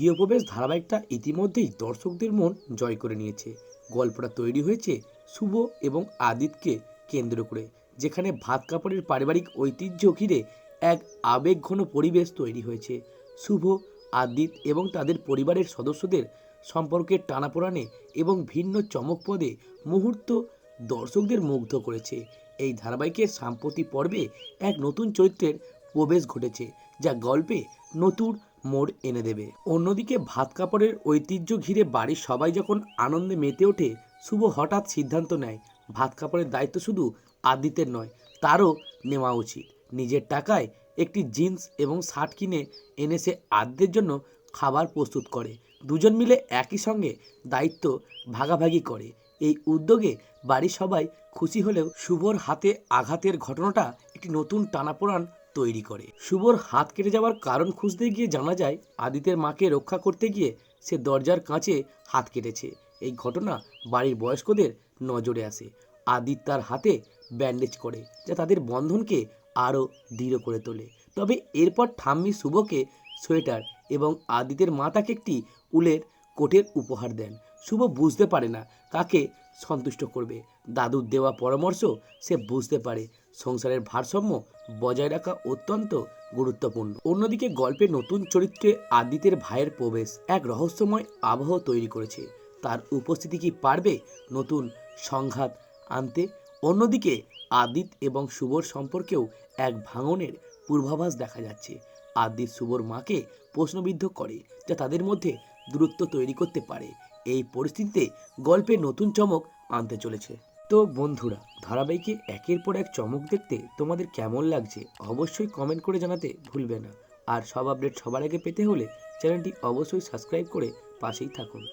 গৃহপ্রবেশ ধারাবাহিকটা ইতিমধ্যেই দর্শকদের মন জয় করে নিয়েছে। গল্পটা তৈরি হয়েছে শুভ এবং আদিতকে কেন্দ্র করে, যেখানে ভাত কাপড়ের পারিবারিক ঐতিহ্য ঘিরে এক আবেগঘন পরিবেশ তৈরি হয়েছে। শুভ, আদিত এবং তাদের পরিবারের সদস্যদের সম্পর্কের টানাপোড়ানে এবং ভিন্ন চমকপদে মুহূর্ত দর্শকদের মুগ্ধ করেছে। এই ধারাবাহিকের সাম্প্রতিক পর্বে এক নতুন চরিত্রের প্রবেশ ঘটেছে, যা গল্পে নতুন মোড় এনে দেবে। অন্যদিকে ভাত কাপড়ের ঐতিহ্য ঘিরে বাড়ির সবাই যখন আনন্দে মেতে ওঠে, শুভ হঠাৎ সিদ্ধান্ত নেয়। ভাত কাপড়ের দায়িত্ব শুধু আদিতের নয়, তারও নেওয়া উচিত। নিজের টাকায় একটি জিন্স এবং শার্ট কিনে এনে সে আদ্যের জন্য খাবার প্রস্তুত করে। দুজন মিলে একই সঙ্গে দায়িত্ব ভাগাভাগি করে। এই উদ্যোগে বাড়ির সবাই খুশি হলেও শুভর হাতে আঘাতের ঘটনাটা একটি নতুন টানাপোড়ান তৈরি করে। শুভর হাত কেটে যাওয়ার কারণ খুঁজতে গিয়ে জানা যায়, আদিতের মাকে রক্ষা করতে গিয়ে সে দরজার কাঁচে হাত কেটেছে। এই ঘটনা বাড়ির বয়স্কদের নজরে আসে। আদিত তার হাতে ব্যান্ডেজ করে, যা তাদের বন্ধনকে আরও দৃঢ় করে তোলে। তবে এরপর ঠাম্মি শুভকে সোয়েটার এবং আদিতের মা তাকে একটি উলের কোটের উপহার দেন। শুভ বুঝতে পারে না কাকে সন্তুষ্ট করবে। দাদুর দেওয়া পরামর্শ সে বুঝতে পারে। সংসারের ভারসাম্য বজায় রাখা অত্যন্ত গুরুত্বপূর্ণ। অন্যদিকে গল্পে নতুন চরিত্রে আদিতের ভাইয়ের প্রবেশ এক রহস্যময় আবহ তৈরি করেছে। তার উপস্থিতি কি পারবে নতুন সংঘাত আনতে? অন্যদিকে আদিত এবং শুভর সম্পর্কেও এক ভাঙনের পূর্বাভাস দেখা যাচ্ছে। আদিত শুভর মাকে প্রশ্নবিদ্ধ করে যা তাদের মধ্যে দূরত্ব তৈরি করতে পারে। এই পরিস্থিতিতে গল্পে নতুন চমক আনতে চলেছে। তো বন্ধুরা, ধারাবাহিকে একের পর এক চমক দেখতে তোমাদের কেমন লাগছে অবশ্যই কমেন্ট করে জানাতে ভুলবে না। আর সব আপডেট সবার আগে পেতে হলে চ্যানেলটি অবশ্যই সাবস্ক্রাইব করে পাশেই থাকুন।